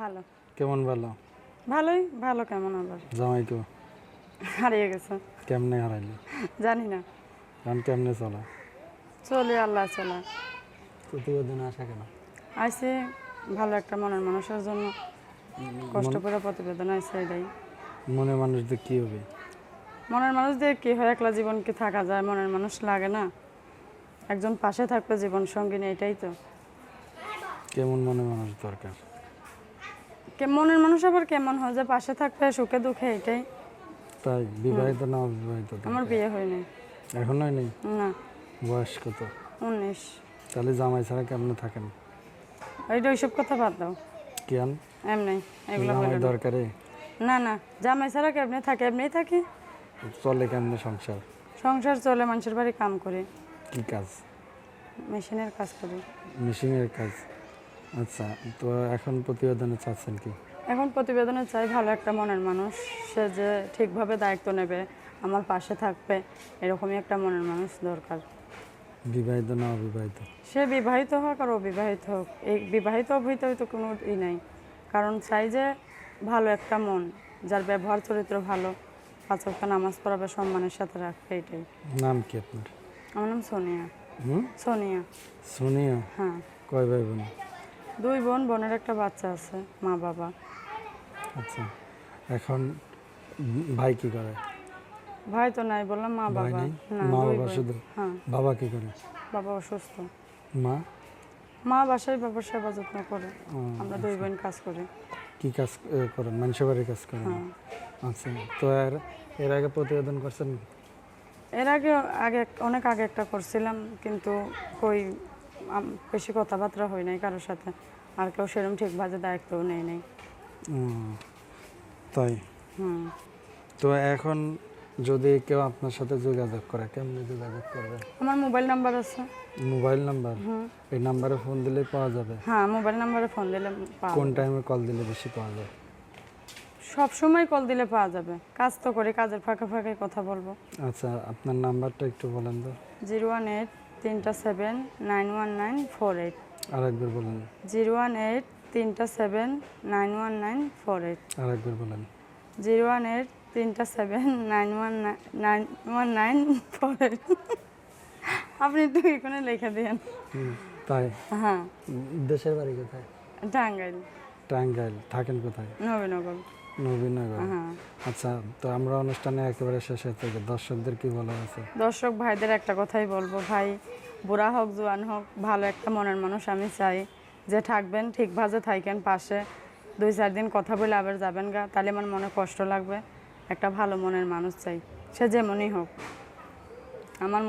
ভালো। কেমন ভালো? ভালোই ভালো কেমন আবার। জামাই কেউ হারিয়ে গেছে। কেমনে হারাইলি? জানি না। কারণ কেমনে চলা? চলে আল্লাহ চলা। প্রতিবেদন আসা কেন? আইসে ভালো একটা মনের মানুষের জন্য। কষ্ট করে প্রতিবেদন আইসে এটাই। মনে মানুষদের কি হবে? মনের মানুষ দিয়ে কি হয়? একলা জীবন কি থাকা যায়? মনের মানুষ লাগে না। একজন পাশে থাকবে জীবন সঙ্গিনী এটাই তো। কেমন মনে মানুষ দরকার? মনের মানুষ আবার কেমন হয় যে পাশে থাকবে সুখে দুঃখে এটাই। তাই বিবাহিত না অবিবাহিত আমার বিয়ে হয়নি এখনোই নেই? না। বয়স কত? উনিশ। তাহলে জামাই ছাড়া কেমনে থাকেন? এইটা ওইসব কথা বাদ দাও। কেন? এমনি এগুলো জামাই দরকারে? না না জামাই ছাড়া কেমনি থাকে? এমনি থাকি। চলে কেমনে সংসার? সংসার চলে মানুষের বাড়ি কাম করি। কি কাজ? মেশিনের কাজ করি। মেশিনের কাজ। আচ্ছা তো এখন প্রতিবেদনে চাচ্ছেন কি? এখন প্রতিবেদনে চাই ভালো একটা মনের মানুষ সে যে ঠিকভাবে দায়িত্ব নেবে আমার পাশে থাকবে এরকমই একটা মনের মানুষ দরকার। বিবাহিত না অবিবাহিত? সে বিবাহিত হোক আর অবিবাহিত হোক এই বিবাহিত অবিবাহিত কোনো ই নাই। কারণ চাই যে ভালো একটা মন যার ব্যবহার চরিত্র ভালো পাঁচ ওয়াক্ত নামাজ পড়াবে সম্মানের সাথে রাখবে এটাই। নাম কি আপনার? আমার নাম সোনিয়া। হুম? সোনিয়া। সোনিয়া? হ্যাঁ। কয় ভাই বোন? দুই বোন বোনের একটা বাচ্চা আছে মা বাবা। আচ্ছা এখন ভাই কি করে? ভাই তো নাই বললাম মা ভাই বাবা। নেই? না মা দুই বাবা বোন। শুধু? হ্যাঁ। বাবা কি করে? বাবা অসুস্থ। মা? মা বাসায় বাবার সেবা যত্ন করে। ও, আমরা দুই বোন কাজ করি। কি কাজ এ, করেন? মানুষের বাড়ির কাজ করেন? হ্যাঁ। আচ্ছা তো এর এর আগে প্রতিবেদন করছেন? এর আগে আগে এক- অনেক আগে একটা করছিলাম কিন্তু কই বেশি কথাবার্তা হয় নাই কারোর সাথে। আর কেউ সেরকম ঠিকভাবে দায়িত্বও নেই। নাই তাই? হুম। তো এখন যদি কেউ আপনার সাথে যোগাযোগ করে কেমনি যোগাযোগ করবে? আমার মোবাইল নাম্বার আছে। Mobile number? হুম। এই নাম্বারে ফোন দিলে পাওয়া যাবে? হ্যাঁ মোবাইল নাম্বারে ফোন দিলে পাওয়া কোন টাইমে কল দিলে বেশি পাওয়া যায়? সব সময় কল দিলে পাওয়া যাবে। কাজ তো করি কাজের ফাঁকে ফাঁকে কথা বলব। আচ্ছা আপনার নাম্বারটা একটু বলেন তো। জিরো ওয়ান এইট তিনটা seven nine one nine four eight. আরেকবার বলেন। জিরো ওয়ান এইট তিনটা seven nine one nine four eight. আরেকবার বলেন। জিরো ওয়ান এইট তিনটা seven nine one nine one nine four eight. আপনি একটু এখানে লিখে দিন তাই? হ্যাঁ। দেশের বাড়ি কোথায়? টাঙ্গাইল। টাঙ্গাইল। থাকেন কোথায়? নবীনগর। নবীনগর। হ্যাঁ। আচ্ছা তো আমরা অনুষ্ঠানে একেবারে শেষে থেকে। দর্শকদের কি বলা আছে? দর্শক ভাইদের একটা কথাই বলব ভাই বুড়া হোক জোয়ান হোক ভালো একটা মনের মানুষ আমি চাই। যে থাকবেন ঠিকভাবে থাকেন পাশে। দুই চার দিন কথা বলে আবার যাবেন গা তাহলে আমার মনে কষ্ট লাগবে। একটা ভালো মনের মানুষ চাই সে যেমনই হোক। আমার